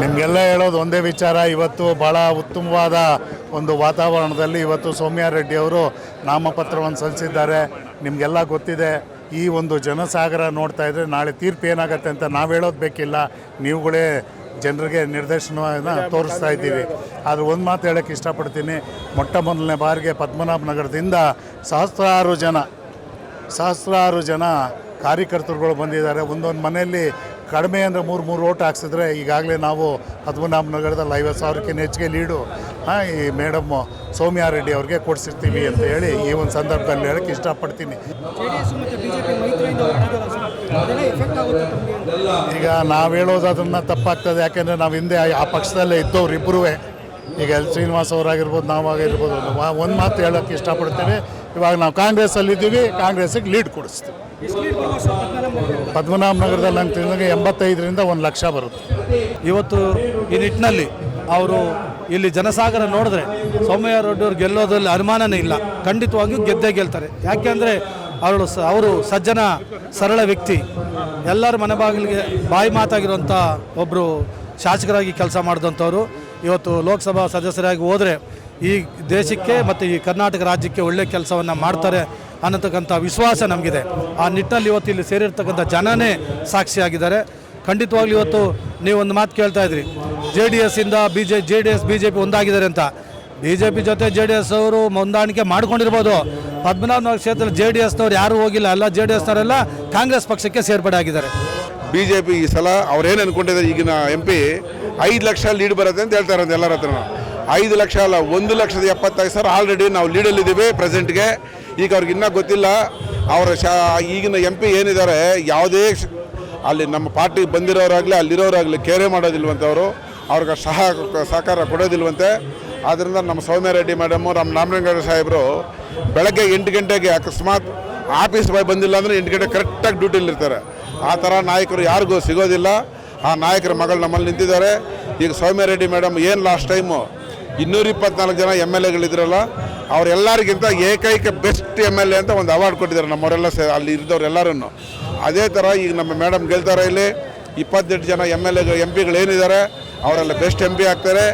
ನಿಮಗೆಲ್ಲ ಹೇಳೋದು ಒಂದೇ ವಿಚಾರ. ಇವತ್ತು ಭಾಳ ಉತ್ತಮವಾದ ಒಂದು ವಾತಾವರಣದಲ್ಲಿ ಇವತ್ತು ಸೌಮ್ಯ ರೆಡ್ಡಿ ಅವರು ನಾಮಪತ್ರವನ್ನು ಸಲ್ಲಿಸಿದ್ದಾರೆ. ನಿಮಗೆಲ್ಲ ಗೊತ್ತಿದೆ, ಈ ಒಂದು ಜನಸಾಗರ ನೋಡ್ತಾ ಇದ್ರೆ ನಾಳೆ ತೀರ್ಪು ಏನಾಗುತ್ತೆ ಅಂತ ನಾವು ಹೇಳೋದು ಬೇಕಿಲ್ಲ. ನೀವುಗಳೇ ಜನರಿಗೆ ನಿರ್ದೇಶನವನ್ನು ತೋರಿಸ್ತಾ ಇದ್ದೀವಿ ಆದರೆ ಒಂದು ಮಾತು ಹೇಳೋಕ್ಕೆ ಇಷ್ಟಪಡ್ತೀನಿ. ಮೊಟ್ಟ ಮೊದಲನೇ ಬಾರಿಗೆ ಪದ್ಮನಾಭ ನಗರದಿಂದ ಸಹಸ್ರಾರು ಜನ ಸಹಸ್ರಾರು ಜನ ಕಾರ್ಯಕರ್ತರುಗಳು ಬಂದಿದ್ದಾರೆ. ಒಂದೊಂದು ಮನೆಯಲ್ಲಿ ಕಡಿಮೆ ಅಂದರೆ ಮೂರು ಮೂರು ಓಟ್ ಹಾಕ್ಸಿದ್ರೆ ಈಗಾಗಲೇ ನಾವು ನಗರದಲ್ಲಿ ಐವತ್ತು ಸಾವಿರಕ್ಕಿಂತ ಹೆಚ್ಚಿಗೆ ಲೀಡು. ಈ ಮೇಡಮ್ ಸೌಮ್ಯಾರೆಡ್ಡಿ ಅವ್ರಿಗೆ ಕೊಡಿಸಿರ್ತೀವಿ ಅಂತ ಹೇಳಿ ಈ ಒಂದು ಸಂದರ್ಭದಲ್ಲಿ ಹೇಳಕ್ಕೆ ಇಷ್ಟಪಡ್ತೀನಿ. ಈಗ ನಾವು ಹೇಳೋದು ಅದನ್ನು ತಪ್ಪಾಗ್ತದೆ. ಯಾಕೆಂದರೆ ನಾವು ಹಿಂದೆ ಆ ಪಕ್ಷದಲ್ಲೇ ಇದ್ದವ್ರು ಇಬ್ಬರೂ ಈಗ ಎಲ್ ಶ್ರೀನಿವಾಸ್ ಅವರಾಗಿರ್ಬೋದು ನಾವಾಗಿರ್ಬೋದು ಒಂದು ಮಾತು ಹೇಳೋಕ್ಕೆ ಇಷ್ಟಪಡ್ತೇವೆ. ಇವಾಗ ನಾವು ಕಾಂಗ್ರೆಸ್ ಅಲ್ಲಿ ಕೊಡಿಸ್ತೀವಿ ಎಷ್ಟು ಲೀಡ್ ಕೊಡಿಸ್ತೀವಿ. ಪದ್ಮನಾಭ ನಗರದಲ್ಲಿ? ಅಂತ ಎಂಬತ್ತೈದರಿಂದ ಒಂದು ಲಕ್ಷ ಬರುತ್ತೆ. ಇವತ್ತು ಈ ನಿಟ್ಟಿನಲ್ಲಿ ಅವರು ಇಲ್ಲಿ ಜನಸಾಗರ ನೋಡಿದ್ರೆ ಸೌಮ್ಯ ಗೆಲ್ಲೋದ್ರಲ್ಲಿ ಅನುಮಾನನೇ ಇಲ್ಲ. ಖಂಡಿತವಾಗಿಯೂ ಗೆದ್ದೇ ಗೆಲ್ತಾರೆ. ಯಾಕೆಂದರೆ ಅವರು ಸ, ಅವರು ಸಜ್ಜನ, ಸರಳ ವ್ಯಕ್ತಿ. ಎಲ್ಲರ ಮನೆ ಬಾಗಿಲಿಗೆ ಬಾಯಿ ಮಾತಾಗಿರುವಂಥ ಒಬ್ಬರು ಶಾಸಕರಾಗಿ ಕೆಲಸ ಮಾಡಿದಂಥವ್ರು. ಇವತ್ತು ಲೋಕಸಭಾ ಸದಸ್ಯರಾಗಿ ಹೋದರೆ ಈ ದೇಶಕ್ಕೆ ಮತ್ತು ಈ ಕರ್ನಾಟಕ ರಾಜ್ಯಕ್ಕೆ ಒಳ್ಳೆ ಕೆಲಸವನ್ನು ಮಾಡ್ತಾರೆ ಅನ್ನತಕ್ಕಂಥ ವಿಶ್ವಾಸ ನಮಗಿದೆ. ಆ ನಿಟ್ಟಿನಲ್ಲಿ ಇವತ್ತು ಇಲ್ಲಿ ಸೇರಿರ್ತಕ್ಕಂಥ ಜನನೇ ಸಾಕ್ಷಿಯಾಗಿದ್ದಾರೆ. ಖಂಡಿತವಾಗ್ಲೂ ಇವತ್ತು ನೀವು ಒಂದು ಮಾತು ಕೇಳ್ತಾ ಇದ್ರಿ. J D ಎಸ್ಸಿಂದ B J J D S B J P ಒಂದಾಗಿದ್ದಾರೆ ಅಂತ. ಬಿ ಜೆ ಪಿ ಜೊತೆ ಜೆ ಡಿ ಎಸ್ ಅವರು ಹೊಂದಾಣಿಕೆ ಮಾಡ್ಕೊಂಡಿರ್ಬೋದು. ಪದ್ಮನಾಭನಗರ ಕ್ಷೇತ್ರದಲ್ಲಿ ಜೆ ಡಿ ಎಸ್ನವ್ರು ಯಾರೂ ಹೋಗಿಲ್ಲ ಎಲ್ಲ ಜೆ ಡಿ ಎಸ್ನವರೆಲ್ಲ ಕಾಂಗ್ರೆಸ್ ಪಕ್ಷಕ್ಕೆ ಸೇರ್ಪಡೆ ಆಗಿದ್ದಾರೆ ಬಿ ಜೆ ಪಿ ಈ ಸಲ ಅವ್ರೇನು ಅನ್ಕೊಂಡಿದ್ದಾರೆ ಈಗಿನ ಎಂ ಪಿ, ಐದು ಲಕ್ಷ ಲೀಡ್ ಬರುತ್ತೆ ಅಂತ ಹೇಳ್ತಾರೆ ಎಲ್ಲರ ಹತ್ರ ಐದು ಲಕ್ಷ ಅಲ್ಲ, ಒಂದು ಲಕ್ಷದ ಎಪ್ಪತ್ತೈದು ಸಾವಿರ ಆಲ್ರೆಡಿ ನಾವು ಲೀಡಲ್ಲಿದ್ದೀವಿ ಪ್ರೆಸೆಂಟ್ಗೆ ಈಗ ಅವ್ರಿಗೆ ಇನ್ನೂ ಗೊತ್ತಿಲ್ಲ, ಅವರ ಶಾ, ಈಗಿನ ಎಂ ಪಿ ಏನಿದ್ದಾರೆ, ಯಾವುದೇ ಅಲ್ಲಿ ನಮ್ಮ ಪಾರ್ಟಿ ಬಂದಿರೋರಾಗಲಿ, ಅಲ್ಲಿರೋರಾಗಲಿ ಕೇರೆ ಮಾಡೋದಿಲ್ವಂತೆ ಅವರು ಅವ್ರಿಗೆ ಸಹ, ಸಹಕಾರ ಕೊಡೋದಿಲ್ವಂತೆ. ಆದ್ದರಿಂದ ನಮ್ಮ ಸೌಮ್ಯ ರೆಡ್ಡಿ ಮೇಡಮು ನಮ್ಮ ನಾಮಲಿಂಗೇಶ್ವರ ಸಾಹೇಬರು, ಬೆಳಗ್ಗೆ ಎಂಟು ಗಂಟೆಗೆ ಅಕಸ್ಮಾತ್ ಆಫೀಸ್ ಬಾಯ್ ಬಂದಿಲ್ಲ ಅಂದರೆ ಎಂಟು ಗಂಟೆ ಕರೆಕ್ಟಾಗಿ ಡ್ಯೂಟಿಲಿರ್ತಾರೆ ಆ ಥರ ನಾಯಕರು ಯಾರಿಗೂ ಸಿಗೋದಿಲ್ಲ. ಆ ನಾಯಕರ ಮಗಳು ನಮ್ಮಲ್ಲಿ ನಿಂತಿದ್ದಾರೆ. ಈಗ ಸೌಮ್ಯ ರೆಡ್ಡಿ ಮೇಡಮ್ ಏನು ಲಾಸ್ಟ್ ಟೈಮು ಇನ್ನೂರ ಇಪ್ಪತ್ನಾಲ್ಕು ಜನ ಎಂ ಎಲ್ ಎಗಳಿದ್ರಲ್ಲ, ಅವರೆಲ್ಲರಿಗಿಂತ ಏಕೈಕ ಬೆಸ್ಟ್ ಎಂ ಎಲ್ ಎ ಅಂತ ಒಂದು ಅವಾರ್ಡ್ ಕೊಟ್ಟಿದ್ದಾರೆ ನಮ್ಮವರೆಲ್ಲ ಸೇ, ಅಲ್ಲಿ ಎಲ್ಲರನ್ನು ಅದೇ ಥರ ಈಗ ನಮ್ಮ ಮೇಡಮ್ ಗೆಲ್ತಾರೆ ಇಲ್ಲಿ, ಇಪ್ಪತ್ತೆಂಟು ಜನ ಎಂ ಎಲ್ ಎ ಎಂ ಪಿಗಳು ಏನಿದ್ದಾರೆ ಅವರೆಲ್ಲ ಬೆಸ್ಟ್ ಎಂ ಪಿ ಆಗ್ತಾರೆ.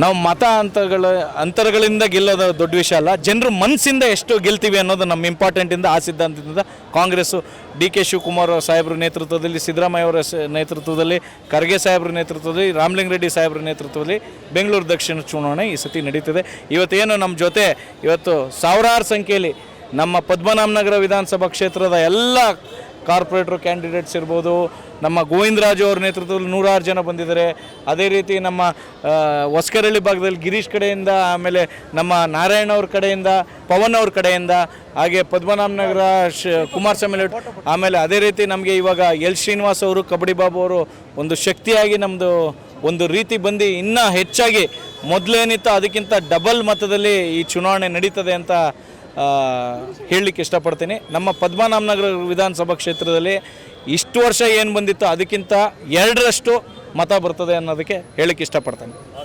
ನಾವು ಮತ ಅಂತರಗಳ ಅಂತರಗಳಿಂದ ಗೆಲ್ಲೋದು ದೊಡ್ಡ ವಿಷಯ ಅಲ್ಲ. ಜನರು ಮನಸ್ಸಿಂದ ಎಷ್ಟು ಗೆಲ್ತೀವಿ ಅನ್ನೋದು ನಮ್ಮ ಇಂಪಾರ್ಟೆಂಟಿಂದ ಆ ಸಿದ್ಧಾಂತದಿಂದ ಕಾಂಗ್ರೆಸ್ಸು ಡಿ ಕೆ ಶಿವಕುಮಾರ್ ಸಾಹೇಬ್ರ ನೇತೃತ್ವದಲ್ಲಿ, ಸಿದ್ದರಾಮಯ್ಯ ಅವರ ನೇತೃತ್ವದಲ್ಲಿ, ಖರ್ಗೆ ಸಾಹೇಬ್ರ ನೇತೃತ್ವದಲ್ಲಿ, ರಾಮಲಿಂಗ ರೆಡ್ಡಿ ಸಾಹೇಬ್ರ ನೇತೃತ್ವದಲ್ಲಿ ಬೆಂಗಳೂರು ದಕ್ಷಿಣ ಚುನಾವಣೆ ಈ ಸತಿ ನಡೀತಿದೆ. ಇವತ್ತೇನು ನಮ್ಮ ಜೊತೆ ಇವತ್ತು ಸಾವಿರಾರು ಸಂಖ್ಯೆಯಲ್ಲಿ ನಮ್ಮ ಪದ್ಮನಾಭನಗರ ವಿಧಾನಸಭಾ ಕ್ಷೇತ್ರದ ಎಲ್ಲ ಕಾರ್ಪೊರೇಟ್ರು ಕ್ಯಾಂಡಿಡೇಟ್ಸ್ ಇರ್ಬೋದು ನಮ್ಮ ಗೋವಿಂದರಾಜು ಅವ್ರ ನೇತೃತ್ವದಲ್ಲಿ ನೂರಾರು ಜನ ಬಂದಿದ್ದಾರೆ. ಅದೇ ರೀತಿ ನಮ್ಮ ಹೊಸ್ಕರಳ್ಳಿ ಭಾಗದಲ್ಲಿ ಗಿರೀಶ್ ಕಡೆಯಿಂದ ಆಮೇಲೆ ನಮ್ಮ ನಾರಾಯಣ ಅವ್ರ ಕಡೆಯಿಂದ ಪವನ್ ಅವ್ರ ಕಡೆಯಿಂದ ಹಾಗೆ ಪದ್ಮನಾಭನಗರ ಶ ಕುಮಾರ್ ಲೇಔಟ್, ಆಮೇಲೆ ಅದೇ ರೀತಿ ನಮಗೆ ಇವಾಗ ಎಲ್ ಶ್ರೀನಿವಾಸ್ ಅವರು ಕಬಡ್ಡಿ ಬಾಬು ಅವರು ಒಂದು ಶಕ್ತಿಯಾಗಿ ನಮ್ಮದು ಒಂದು ರೀತಿ ಬಂದು ಇನ್ನೂ ಹೆಚ್ಚಾಗಿ ಮೊದಲೇನಿತ್ತು ಅದಕ್ಕಿಂತ ಡಬಲ್ ಮತದಲ್ಲಿ ಈ ಚುನಾವಣೆ ನಡೀತದೆ ಅಂತ ಹೇಳಲಿಕ್ಕೆ ಇಷ್ಟಪಡ್ತೀನಿ. ನಮ್ಮ ಪದ್ಮನಾಭನಗರ ವಿಧಾನಸಭಾ ಕ್ಷೇತ್ರದಲ್ಲಿ ಇಷ್ಟು ವರ್ಷ ಏನು ಬಂದಿತ್ತು ಅದಕ್ಕಿಂತ ಎರಡರಷ್ಟು ಮತ ಬರ್ತದೆ ಅನ್ನೋದಕ್ಕೆ ಹೇಳಲಿಕ್ಕೆ ಇಷ್ಟಪಡ್ತೇನೆ.